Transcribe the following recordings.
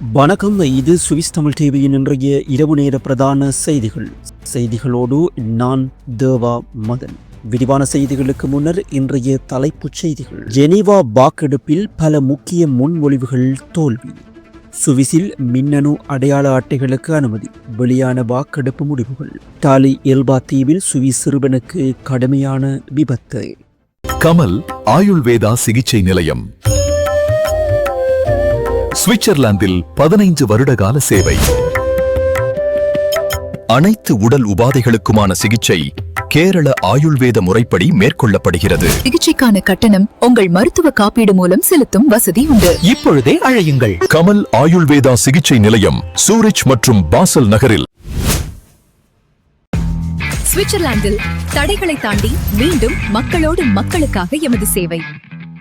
வணக்கம். இது சுவிஸ் தமிழ் டிவியின் இன்றைய இரவு நேர பிரதான செய்திகள். செய்திகளோடு நான் தேவா மதன். விரிவான செய்திகளுக்கு முன்னர் இன்றைய தலைப்புச் செய்திகள். ஜெனீவா வாக்கெடுப்பில் பல முக்கிய முன்மொழிவுகள் தோல்வி. சுவிஸில் மின்னணு அடையாள அட்டைகளுக்கு அனுமதி. வெளியான வாக்கெடுப்பு முடிவுகள். டாலி எல்பா தீவில் சுவிஸ் சிறுவனுக்கு கடுமையான விபத்து. கமல் ஆயுள்வேதா சிகிச்சை நிலையம். சுவிட்சர்லாந்தில் பதினைந்து வருடகால சேவை. அனைத்து உடல் உபாதைகளுக்குமான சிகிச்சை கேரள ஆயுள்வேத முறைப்படி மேற்கொள்ளப்படுகிறது. சிகிச்சைக்கான கட்டணம் உங்கள் மருத்துவ காப்பீடு மூலம் செலுத்தும் வசதி உண்டு. இப்பொழுதே அழையுங்கள். கமல் ஆயுள்வேதா சிகிச்சை நிலையம் சூரிச் மற்றும் பாசல் நகரில். சுவிட்சர்லாந்தில் தடைகளை தாண்டி மீண்டும் மக்களோடு மக்களுக்காக எமது சேவை.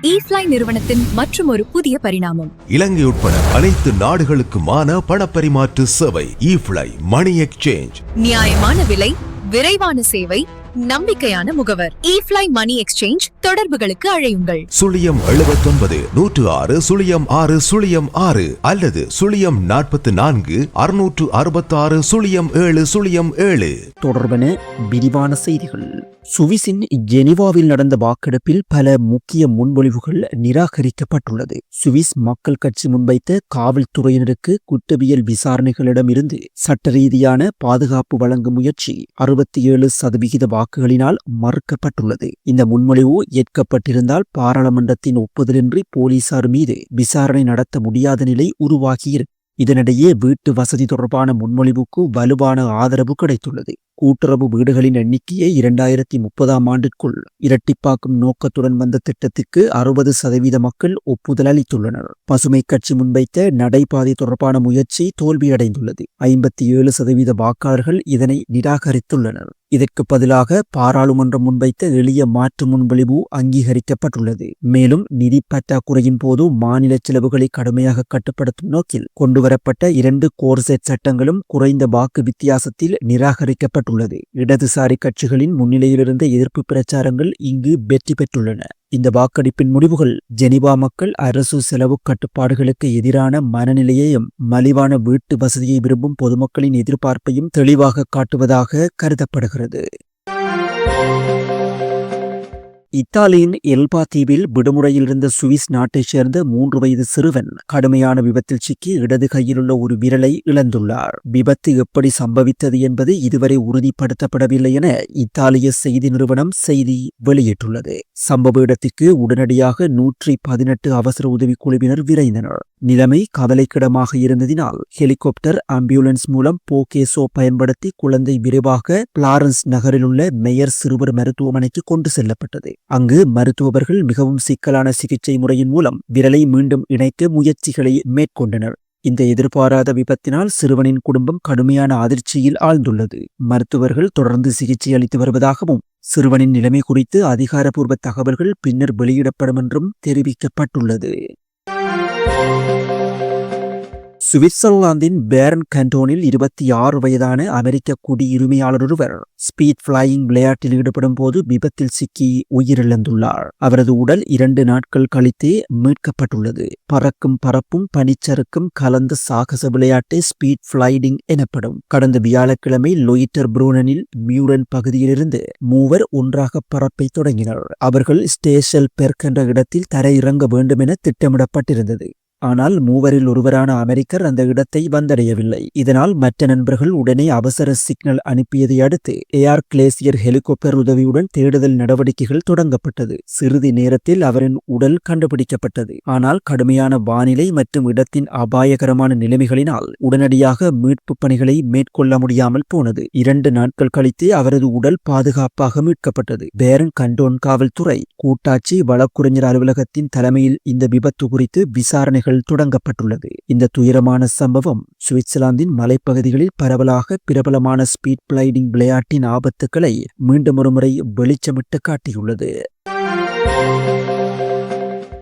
ஈஃப்ளை நிறுவனத்தின் மற்றும் ஒரு புதிய பரிணாமம். இலங்கை உட்பட அனைத்து நாடுகளுக்குமான பணப்பரிமாற்று சேவை இஃப்ளை மணி எக்ஸ்சேஞ்ச் நியாயமான விலை விரைவான சேவை நம்பிக்கையான முகவர். ஈஃப்ளை மணி எக்ஸ்சேஞ்ச் தொடர்புகளுக்கு அழையுங்கள். சுழியம் எழுபத்தொன்பது நூற்று ஆறு சுழியம் ஆறு சுழியம் ஆறு அல்லது சுழியம் நாற்பத்தி நான்கு அறுநூற்று அறுபத்தாறு சுழியம் ஏழு சுழியம் ஏழு. தொடர்பென விரிவான செய்திகள். சுவிஸின் ஜெனீவாவில் நடந்த வாக்கெடுப்பில் பல முக்கிய முன்மொழிவுகள் நிராகரிக்கப்பட்டுள்ளது. சுவிஸ் மக்கள் கட்சி முன்வைத்த காவல்துறையினருக்கு குற்றவியல் விசாரணைகளிடமிருந்து சட்ட ரீதியான பாதுகாப்பு வழங்கும் முயற்சி அறுபத்தி ஏழு சதவிகித வாக்குகளினால் மறுக்கப்பட்டுள்ளது. இந்த முன்மொழிவு ஏற்கப்பட்டிருந்தால் பாராளுமன்றத்தின் ஒப்புதலின்றி போலீசார் மீது விசாரணை நடத்த முடியாத நிலை உருவாகியிருக்கு இதனிடையே வீட்டு வசதி தொடர்பான முன்மொழிவுக்கு வலுவான ஆதரவு கிடைத்துள்ளது. கூட்டுறவு வீடுகளின் எண்ணிக்கையை இரண்டாயிரத்தி முப்பதாம் ஆண்டிற்குள் இரட்டிப்பாக்கும் நோக்கத்துடன் வந்த திட்டத்திற்கு அறுபது சதவீத மக்கள் ஒப்புதல் அளித்துள்ளனர். பசுமை கட்சி முன்வைத்த நடைபாதை தொடர்பான முயற்சி தோல்வியடைந்துள்ளது. ஐம்பத்தி ஏழு சதவீத வாக்காளர்கள் இதனை நிராகரித்துள்ளனர். இதற்கு பதிலாக பாராளுமன்றம் முன்வைத்த எளிய மாற்று முன்மொழிவு அங்கீகரிக்கப்பட்டுள்ளது. மேலும் நிதி பற்றாக்குறையின் போது மாநில செலவுகளை கடுமையாக கட்டுப்படுத்தும் நோக்கில் கொண்டுவரப்பட்ட இரண்டு கோர்செட் சட்டங்களும் குறைந்த வாக்கு வித்தியாசத்தில் நிராகரிக்கப்பட்டுள்ளது. இடதுசாரி கட்சிகளின் முன்னிலையிலிருந்த எதிர்ப்பு பிரச்சாரங்கள் இங்கு வெற்றி பெற்றுள்ளன. இந்த வாக்கெடுப்பின் முடிவுகள் ஜெனிவா மக்கள் அரசு செலவு கட்டுப்பாடுகளுக்கு எதிரான மனநிலையையும் மலிவான வீட்டு வசதியை விரும்பும் பொதுமக்களின் எதிர்பார்ப்பையும் தெளிவாக காட்டுவதாக கருதப்படுகிறது. இத்தாலியின் எல்பா தீவில் விடுமுறையில் இருந்த சுவிஸ் நாட்டைச் சேர்ந்த மூன்று வயது சிறுவன் கடுமையான விபத்தில் சிக்கி இடது கையிலுள்ள ஒரு விரலை இழந்துள்ளார். விபத்து எப்படி சம்பவித்தது என்பது இதுவரை உறுதிப்படுத்தப்படவில்லை என இத்தாலிய செய்தி நிறுவனம் செய்தி வெளியிட்டுள்ளது. சம்பவ இடத்திற்கு உடனடியாக நூற்றி பதினெட்டு அவசர உதவி குழுவினர் விரைந்தனர். நிலைமை கவலைக்கிடமாக இருந்ததினால் ஹெலிகாப்டர் ஆம்புலன்ஸ் மூலம் போகேசோ பயன்படுத்தி குழந்தை விரைவாக பிளாரன்ஸ் நகரில் உள்ள மேயர் சிறுவர் மருத்துவமனைக்கு கொண்டு செல்லப்பட்டது. அங்கு மருத்துவர்கள் மிகவும் சிக்கலான சிகிச்சை முறையின் மூலம் விரலை மீண்டும் இணைக்க முயற்சிகளை மேற்கொண்டனர். இந்த எதிர்பாராத விபத்தினால் சிறுவனின் குடும்பம் கடுமையான அதிர்ச்சியில் ஆழ்ந்துள்ளது. மருத்துவர்கள் தொடர்ந்து சிகிச்சை அளித்து வருவதாகவும் சிறுவனின் நிலைமை குறித்து அதிகாரப்பூர்வ தகவல்கள் பின்னர் வெளியிடப்படும் என்றும் தெரிவிக்கப்பட்டுள்ளது. சுவிட்சர்லாந்தின் பேரன் கண்டோனில் இருபத்தி ஆறு வயதான அமெரிக்க குடியுரிமையாளர் ஒருவர் ஸ்பீட் ஃபிளையிங் விளையாட்டில் ஈடுபடும் போது விபத்தில் சிக்கி உயிரிழந்துள்ளார். அவரது உடல் இரண்டு நாட்கள் கழித்தே மீட்கப்பட்டுள்ளது. பறக்கும் பறப்பும் பனிச்சறுக்கும் கலந்த சாகச விளையாட்டு ஸ்பீட் ஃபிளைடிங் எனப்படும். கடந்த வியாழக்கிழமை லொயிட்டர் புரூனனில் மியூரன் பகுதியிலிருந்து மூவர் ஒன்றாக பறப்பை தொடங்கினர். அவர்கள் ஸ்டேஷல் பெர்க் என்ற இடத்தில் தரையிறங்க வேண்டும் என திட்டமிடப்பட்டிருந்தது. ஆனால் மூவரில் ஒருவரான அமெரிக்கர் அந்த இடத்தை வந்தடையவில்லை. இதனால் மற்ற நண்பர்கள் உடனே அவசர சிக்னல் அனுப்பியதை அடுத்து ஏஆர் கிளேசியர் ஹெலிகாப்டர் உதவியுடன் தேடுதல் நடவடிக்கைகள் தொடங்கப்பட்டது. சிறிது நேரத்தில் அவரின் உடல் கண்டுபிடிக்கப்பட்டது. ஆனால் கடுமையான வானிலை மற்றும் இடத்தின் அபாயகரமான நிலைமைகளினால் உடனடியாக மீட்பு பணிகளை மேற்கொள்ள முடியாமல் போனது. இரண்டு நாட்கள் கழித்து அவரது உடல் பாதுகாப்பாக மீட்கப்பட்டது. பேரன் கண்டோன் காவல்துறை கூட்டாட்சி வழக்குரைஞர் அலுவலகத்தின் தலைமையில் இந்த விபத்து குறித்து விசாரணைகள் பணிகள் தொடங்கப்பட்டுள்ளது. இந்த துயரமான சம்பவம் சுவிட்சர்லாந்தின் மலைப்பகுதிகளில் பரவலாக பிரபலமான ஸ்பீட் பிளைடிங் விளையாட்டின் ஆபத்துக்களை மீண்டும் ஒருமுறை வெளிச்சமிட்டு காட்டியுள்ளது.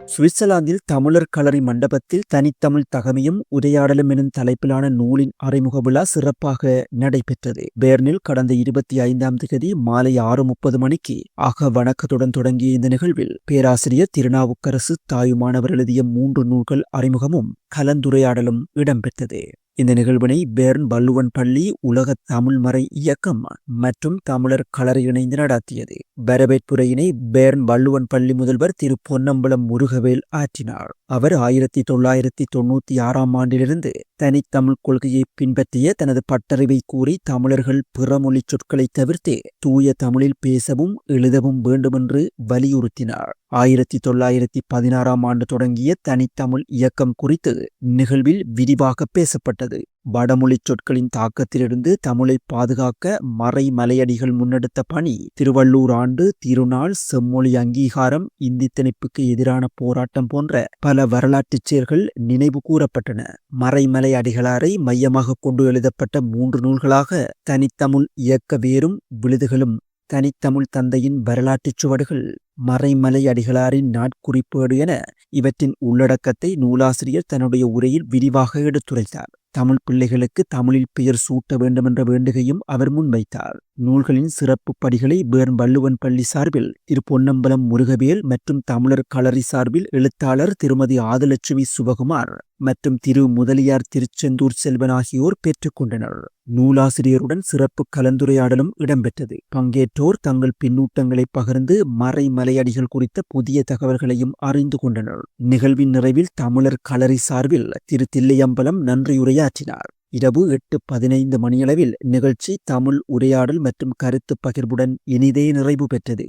சுவிட்சர்லாந்தில் தமிழர் கலரி மண்டபத்தில் தனித்தமிழ் தகமையும் உரையாடலும் எனும் தலைப்பிலான நூலின் அறிமுக விழா சிறப்பாக நடைபெற்றது. பேர்னில் கடந்த இருபத்தி ஐந்தாம் தேதி மாலை ஆறு முப்பது மணிக்கு ஆக வணக்கத்துடன் தொடங்கிய இந்த நிகழ்வில் பேராசிரியர் திருநாவுக்கரசு தாயுமானவர் எழுதிய மூன்று நூல்கள் அறிமுகமும் கலந்துரையாடலும் இடம்பெற்றது. இந்த நிகழ்வினை பேர்ன் வள்ளுவன் பள்ளி உலக தமிழ் மறை இயக்கம் மற்றும் தமிழர் கலர் இணைந்து நடாத்தியது. வரவேற்புரையினை பேர்ன் வள்ளுவன் பள்ளி முதல்வர் திரு பொன்னம்பலம் முருகவேல் ஆற்றினார். அவர் ஆயிரத்தி தொள்ளாயிரத்தி தொண்ணூத்தி ஆறாம் ஆண்டிலிருந்து தனித்தமிழ் கொள்கையை பின்பற்றிய தனது பட்டறிவை கூறி தமிழர்கள் பிறமொழி சொற்களை தவிர்த்து தூய தமிழில் பேசவும் எழுதவும் வேண்டுமென்று வலியுறுத்தினார். ஆயிரத்தி தொள்ளாயிரத்தி பதினாறாம் ஆண்டு தொடங்கிய தனித்தமிழ் இயக்கம் குறித்து நிகழ்வில் விரிவாக பேசப்பட்டது. வடமொழிச் சொற்களின் தாக்கத்திலிருந்து தமிழை பாதுகாக்க மறை மலையடிகள் முன்னெடுத்த பணி. திருவள்ளூர் ஆண்டு திருநாள் செம்மொழி அங்கீகாரம் இந்தி திணிப்புக்கு எதிரான போராட்டம் போன்ற பல வரலாற்றுச் செயல்கள் நினைவு கூறப்பட்டன. மறைமலை அடிகளாரை மையமாக கொண்டு எழுதப்பட்ட மூன்று நூல்களாக தனித்தமிழ் இயக்க வேரும் விழுதுகளும் தனித்தமிழ் தந்தையின் வரலாற்றுச் சுவடுகள் மறைமலை அடிகளாரின் நாட்குறிப்பேடு என இவற்றின் உள்ளடக்கத்தை நூலாசிரியர் தன்னுடைய உரையில் விரிவாக எடுத்துரைத்தார். தமிழ் பிள்ளைகளுக்கு தமிழில் பெயர் சூட்ட வேண்டுமென்ற வேண்டுகையும் அவர் முன்வைத்தார். நூல்களின் சிறப்பு படிகளை பேர்ன் வள்ளுவன் பள்ளி சார்பில் திரு பொன்னம்பலம் முருகவேல் மற்றும் தமிழர் களரி சார்பில் எழுத்தாளர் திருமதி ஆதலட்சுமி சுபகுமார் மற்றும் திரு முதலியார் திருச்செந்தூர் செல்வன் ஆகியோர் பெற்றுக்கொண்டனர் நூலாசிரியருடன் சிறப்பு கலந்துரையாடலும் இடம்பெற்றது. பங்கேற்றோர் தங்கள் பின்னூட்டங்களை பகிர்ந்து மறை மலையடிகள் குறித்த புதிய தகவல்களையும் அறிந்து கொண்டனர். நிகழ்வின் நிறைவில் தமிழர் களரி சார்பில் திரு தில்லையம்பலம் நன்றியுரையாற்றினார். இரவு எட்டு பதினைந்து மணியளவில் நிகழ்ச்சி தமிழ் உரையாடல் மற்றும் கருத்து பகிர்வுடன் இனிதே நிறைவு பெற்றது.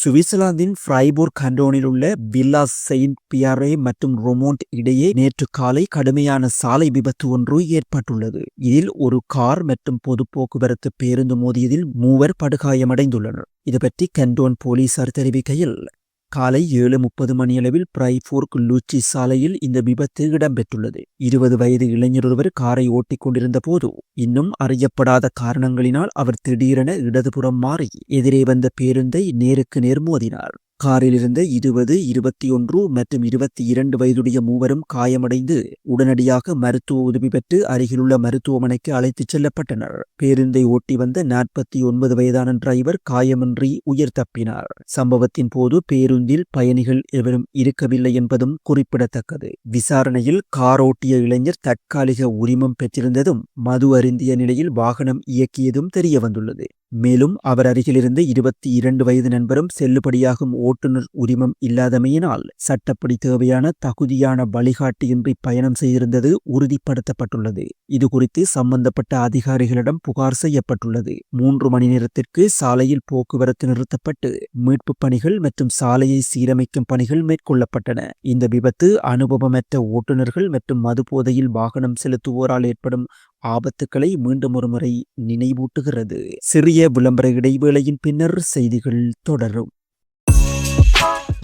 சுவிட்சர்லாந்தின் ஃப்ரைபோர்க் கண்டோனில் உள்ள வில்லா செயின்ட் பியாரே மற்றும் ரொமோண்ட் இடையே நேற்று காலை கடுமையான சாலை விபத்து ஒன்று ஏற்பட்டுள்ளது. இதில் ஒரு கார் மற்றும் பொது போக்குவரத்து பேருந்து மோதியதில் மூவர் படுகாயமடைந்துள்ளனர். இதுபற்றி கண்டோன் போலீசார் தெரிவிக்கையில் காலை ஏழு முப்பது மணியளவில் பிரைஃபோர்க் லூச்சி சாலையில் இந்த விபத்து இடம்பெற்றுள்ளது. இருபது வயது இளைஞரொருவர் காரை ஓட்டிக் கொண்டிருந்த போது இன்னும் அறியப்படாத காரணங்களினால் அவர் திடீரென இடதுபுறம் மாறி எதிரே வந்த பேருந்தை நேருக்கு நேர் மோதினார். காரிலிருந்து இருபது இருபத்தி ஒன்று மற்றும் இருபத்தி இரண்டு வயதுடைய மூவரும் காயமடைந்து உடனடியாக மருத்துவ உதவி பெற்று அருகிலுள்ள மருத்துவமனைக்கு அழைத்துச் செல்லப்பட்டனர். பேருந்தை ஓட்டி வந்த நாற்பத்தி ஒன்பது வயதான டிரைவர் காயமின்றி உயிர் தப்பினார். சம்பவத்தின் போது பேருந்தில் பயணிகள் எவரும் இருக்கவில்லை என்பதும் குறிப்பிடத்தக்கது. விசாரணையில் கார் ஓட்டிய இளைஞர் தற்காலிக உரிமம் பெற்றிருந்ததும் மது அருந்திய நிலையில் வாகனம் இயக்கியதும் தெரியவந்துள்ளது. மேலும் அவர் அருகிலிருந்து இருபத்தி இரண்டு வயது நண்பரும் செல்லுபடியாகும் ஓட்டுநர் உரிமம் இல்லாதமையினால் சட்டப்படி தேவையான தகுதியான வழிகாட்டியின்றி பயணம் செய்திருந்தது உறுதிப்படுத்தப்பட்டுள்ளது. இது குறித்து சம்பந்தப்பட்ட அதிகாரிகளிடம் புகார் செய்யப்பட்டுள்ளது. மூன்று மணி நேரத்திற்கு சாலையில் போக்குவரத்து நிறுத்தப்பட்டு மீட்புப் பணிகள் மற்றும் சாலையை சீரமைக்கும் பணிகள் மேற்கொள்ளப்பட்டன. இந்த விபத்து அனுபவமற்ற ஓட்டுநர்கள் மற்றும் மதுபோதையில் வாகனம் செலுத்துவோரால் ஏற்படும் ஆபத்துக்களை மீண்டும் ஒருமுறை நினைவூட்டுகிறது. சிறிய விளம்பர இடைவேளையின் பின்னர் செய்திகள் தொடரும்.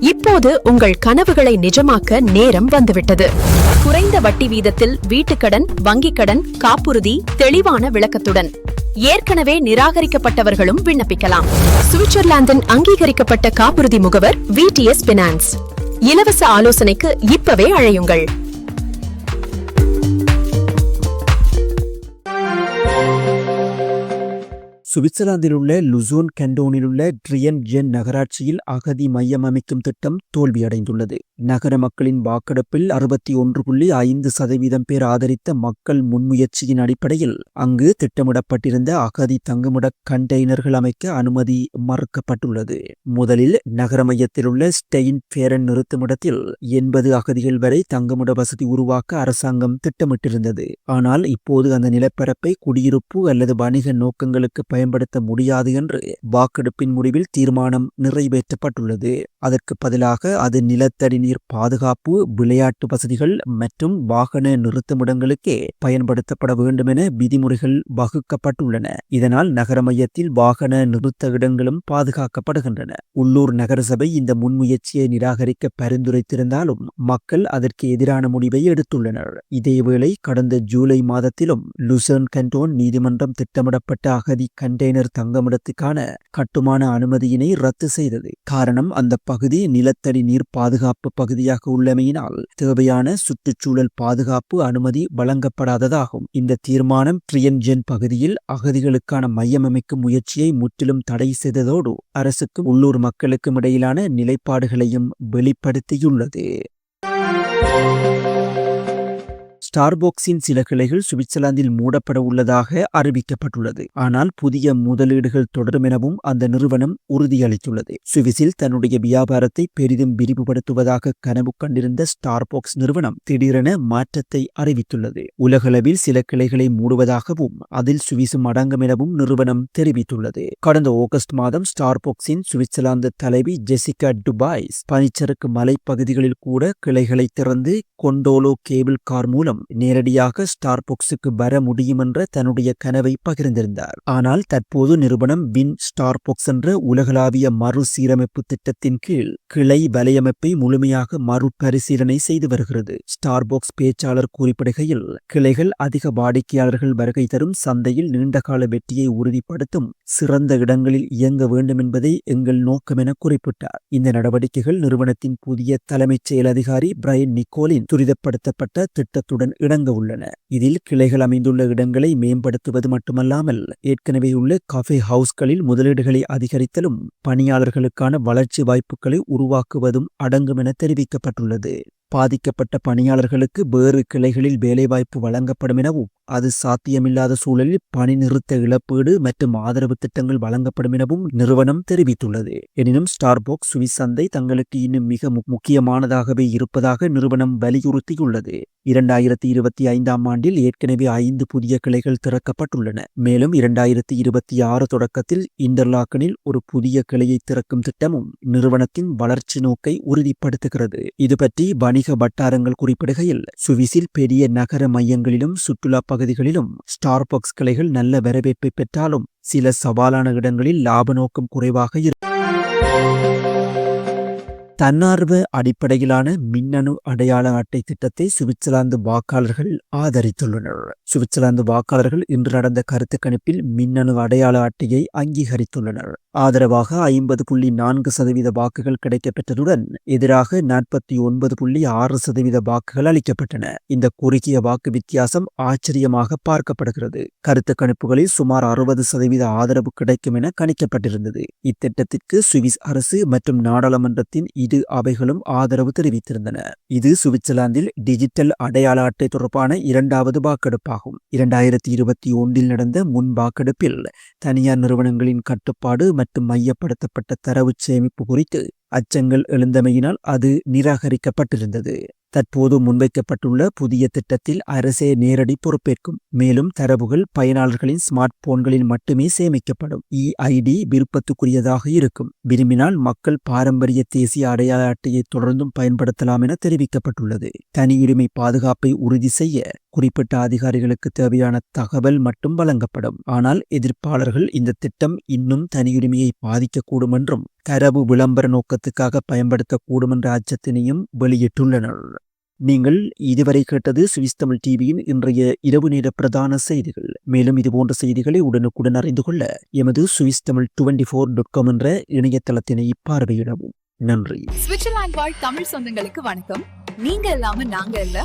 இப்போது உங்கள் கனவுகளை நிஜமாக்க நேரம் வந்துவிட்டது. குறைந்த வட்டி வீதத்தில் வீட்டுக்கடன் வங்கிக் கடன் காப்புறுதி தெளிவான விளக்கத்துடன். ஏற்கனவே நிராகரிக்கப்பட்டவர்களும் விண்ணப்பிக்கலாம். சுவிட்சர்லாந்தின் அங்கீகரிக்கப்பட்ட காப்புறுதி முகவர் விடிஎஸ் பினான்ஸ் இலவச ஆலோசனைக்கு இப்பவே அழையுங்கள். சுவிட்சர்லாந்தில் உள்ள லுசோன் கண்டோனில் உள்ள ட்ரியன் ஜென் நகராட்சியில் அகதி மையம் அமைக்கும் திட்டம் தோல்வியடைந்துள்ளது. நகர மக்களின் வாக்கெடுப்பில் அறுபத்தி ஒன்று புள்ளி ஐந்து சதவீதம் பேர் ஆதரித்த மக்கள் முன்முயற்சியின் அடிப்படையில் அங்கு திட்டமிடப்பட்டிருந்த அகதி தங்குமிட கண்டெய்னர்கள் அமைக்க அனுமதி மறுக்கப்பட்டுள்ளது. முதலில் நகர மையத்தில் உள்ள ஸ்டெயின் பேரன் நிறுத்துமிடத்தில் எண்பது அகதிகள் வரை தங்குமிட வசதி உருவாக்க அரசாங்கம் திட்டமிட்டிருந்தது. ஆனால் இப்போது அந்த நிலப்பரப்பை குடியிருப்பு அல்லது வணிக நோக்கங்களுக்கு பயன்படுத்த முடியாது என்று வாக்கெடுப்பின் முடிவில் தீர்மானம் நிறைவேற்றப்பட்டுள்ளது. அதற்கு பதிலாக அது நிலத்தடி நீர் பாதுகாப்பு விளையாட்டு வசதிகள் மற்றும் வாகன நிறுத்துமிடங்களுக்கே பயன்படுத்தப்பட வேண்டும் என விதிமுறைகள் வகுக்கப்பட்டுள்ளன. இதனால் நகர மையத்தில் வாகன நிறுத்த இடங்களும் பாதுகாக்கப்படுகின்றன. உள்ளூர் நகரசபை இந்த முன்முயற்சியை நிராகரிக்க பரிந்துரைத்திருந்தாலும் மக்கள் அதற்கு எதிரான முடிவை எடுத்துள்ளனர். இதேவேளை கடந்த ஜூலை மாதத்திலும் லுசர்ன் கண்டோன் நீதிமன்றம் திட்டமிடப்பட்ட அகதி கண்டெய்னர் தங்கமிடத்துக்கான கட்டுமான அனுமதியினை ரத்து செய்தது. காரணம் அந்த பகுதி நிலத்தடி நீர் பாதுகாப்பு பகுதியாக உள்ளமையினால் தேவையான சுற்றுச்சூழல் பாதுகாப்பு அனுமதி வழங்கப்படாததாகும். இந்த தீர்மானம் ட்ரியன்ஜென் பகுதியில் அகதிகளுக்கான மையம் அமைக்கும் முயற்சியை முற்றிலும் தடை செய்ததோடு அரசுக்கும் உள்ளூர் மக்களுக்கும் இடையிலான நிலைப்பாடுகளையும் வெளிப்படுத்தியுள்ளது. ஸ்டார்பாக்ஸின் சில கிளைகள் சுவிட்சர்லாந்தில் மூடப்பட உள்ளதாக அறிவிக்கப்பட்டுள்ளது. ஆனால் புதிய முதலீடுகள் தொடரும் எனவும் அந்த நிறுவனம் உறுதியளித்துள்ளது. சுவிஸில் தன்னுடைய வியாபாரத்தை பெரிதும் விரிவுபடுத்துவதாக கனவு கண்டிருந்த ஸ்டார்பாக்ஸ் நிறுவனம் திடீரென மாற்றத்தை அறிவித்துள்ளது. உலகளவில் சில கிளைகளை மூடுவதாகவும் அதில் சுவிஸும் அடங்கும் எனவும் நிறுவனம் தெரிவித்துள்ளது. கடந்த ஆகஸ்ட் மாதம் ஸ்டார்பாக்ஸின் சுவிட்சர்லாந்து தலைவி ஜெசிகா டுபாய்ஸ் பனிச்சறுக்கு மலைப்பகுதிகளில் கூட கிளைகளை திறந்து கொண்டோலோ கேபிள் கார் மூலம் நேரடியாக ஸ்டார்பாக்ஸுக்கு வர முடியும் என்ற தன்னுடைய கனவை பகிர்ந்திருந்தார். ஆனால் தற்போது நிறுவனம் வின் ஸ்டார்பாக்ஸ் என்ற உலகளாவிய மறுசீரமைப்பு திட்டத்தின் கீழ் கிளை வலையமைப்பை முழுமையாக மறுபரிசீலனை செய்து வருகிறது. ஸ்டார்பாக்ஸ் பேச்சாளர் குறிப்பிடுகையில் கிளைகள் அதிக வாடிக்கையாளர்கள் வருகை தரும் சந்தையில் நீண்டகால வெற்றியை உறுதிப்படுத்தும் சிறந்த இடங்களில் இயங்க வேண்டும் என்பதே எங்கள் நோக்கம் என குறிப்பிட்டார். இந்த நடவடிக்கைகள் நிறுவனத்தின் புதிய தலைமைச் செயல் அதிகாரி பிரையன் நிக்கோலின் துரிதப்படுத்தப்பட்ட திட்டத்துடன் இணங்க உள்ளன. இதில் கிளைகள் அமைந்துள்ள இடங்களை மேம்படுத்துவது மட்டுமல்லாமல் ஏற்கனவே உள்ள கஃபே ஹவுஸ்களில் முதலீடுகளை அதிகரித்தலும் பணியாளர்களுக்கான வளர்ச்சி வாய்ப்புகளை உருவாக்குவதும் அடங்கும் என தெரிவிக்கப்பட்டுள்ளது. பாதிக்கப்பட்ட பணியாளர்களுக்கு வேறு கிளைகளில் வேலைவாய்ப்பு வழங்கப்படும் எனவும் அது சாத்தியமில்லாத சூழலில் பணி நிறுத்த இழப்பீடு மற்றும் ஆதரவு திட்டங்கள் வழங்கப்படும் எனவும் நிறுவனம் தெரிவித்துள்ளது. எனினும் ஸ்டார்பாக்ஸ் சுவிஸ் சந்தை தங்களுக்கு இன்னும் மிக மு- முக்கியமானதாகவே இருப்பதாக நிறுவனம் வலியுறுத்தியுள்ளது. இரண்டாயிரத்தி இருபத்தி ஐந்தாம் ஆண்டில் ஏற்கனவே ஐந்து புதிய கிளைகள் திறக்கப்பட்டுள்ளன. மேலும் இரண்டாயிரத்தி இருபத்தி ஆறு தொடக்கத்தில் இன்டர்லாக்கனில் ஒரு புதிய கிளையை திறக்கும் திட்டமும் நிறுவனத்தின் வளர்ச்சி நோக்கை உறுதிப்படுத்துகிறது. இது பற்றி வணிக வட்டாரங்கள் குறிப்பிடுகையில் சுவிஸில் பெரிய நகர மையங்களிலும் சுற்றுலா பகுதிகளிலும் ஸ்டார்பாக்ஸ் கிளைகள் நல்ல வரவேற்பை பெற்றாலும் சில சவாலான இடங்களில் லாப நோக்கம் குறைவாக இருக்கும் தன்னார்வ அடிப்படையிலான மின்னணு அடையாள அட்டை திட்டத்தை சுவிட்சர்லாந்து வாக்காளர்கள் ஆதரித்துள்ளனர். சுவிட்சர்லாந்து வாக்காளர்கள் இன்று நடந்த கருத்து கணிப்பில் மின்னணு அடையாள அட்டையை அங்கீகரித்துள்ளனர். ஆதரவாக ஐம்பது புள்ளி நான்கு சதவீத வாக்குகள் கிடைக்கப்பெற்றதுடன் எதிராக நாற்பத்தி ஒன்பது புள்ளி ஆறு சதவீத வாக்குகள் அளிக்கப்பட்டன. இந்த குறுகிய வாக்கு வித்தியாசம் ஆச்சரியமாக பார்க்கப்படுகிறது. கருத்து கணிப்புகளில் சுமார் அறுபது சதவீத ஆதரவு கிடைக்கும் என கணிக்கப்பட்டிருந்தது. இத்திட்டத்திற்கு சுவிஸ் அரசு மற்றும் நாடாளுமன்றத்தின் இரு அவைகளும் ஆதரவு தெரிவித்திருந்தன. இது சுவிட்சர்லாந்தில் டிஜிட்டல் அடையாள அட்டை தொடர்பான இரண்டாவது வாக்கெடுப்பாகும். இரண்டாயிரத்தி இருபத்தி ஒன்றில் நடந்த முன் வாக்கெடுப்பில் தனியார் நிறுவனங்களின் கட்டுப்பாடு மற்றும் மையப்படுத்தப்பட்ட தரவு சேமிப்பு குறித்து அச்சங்கள் எழுந்தமையினால் அது நிராகரிக்கப்பட்டிருந்தது. தற்போது முன்வைக்கப்பட்டுள்ள புதிய திட்டத்தில் அரசே நேரடி பொறுப்பேற்கும். மேலும் தரவுகள் பயனாளர்களின் ஸ்மார்ட் போன்களில் மட்டுமே சேமிக்கப்படும். இஐடி விருப்பத்துக்குரியதாக இருக்கும். விரும்பினால் மக்கள் பாரம்பரிய தேசிய அடையாள அட்டையை தொடர்ந்தும் பயன்படுத்தலாம் என தெரிவிக்கப்பட்டுள்ளது. தனியுரிமை பாதுகாப்பை உறுதி செய்ய குறிப்பிட்ட அதிகாரிகளுக்கு தேவையான தகவல் மட்டும் வழங்கப்படும். ஆனால் எதிர்ப்பாளர்கள் இந்த திட்டம் இன்னும் தனியுரிமையை பாதிக்கக்கூடும் என்றும் தரவு விளம்பர நோக்கத்துக்காக பயன்படுத்தக்கூடும் என்ற அச்சத்தினையும் வெளியிட்டுள்ளனர். நீங்கள் இதுவரை கேட்டது சுவிஸ் தமிழ் டிவியின் இன்றைய இரவு நேர பிரதான செய்திகள். மேலும் இதுபோன்ற செய்திகளை உடனுக்குடன் அறிந்து கொள்ள எமது Swiss Tamil twenty four dot com என்ற இணையதளத்தினை பார்வையிடவும். நன்றி. சுவிட்சர்லாந்து வாழ் தமிழ் சொந்தங்களுக்கு வணக்கம். நீங்க இல்லாம நாங்க இல்ல.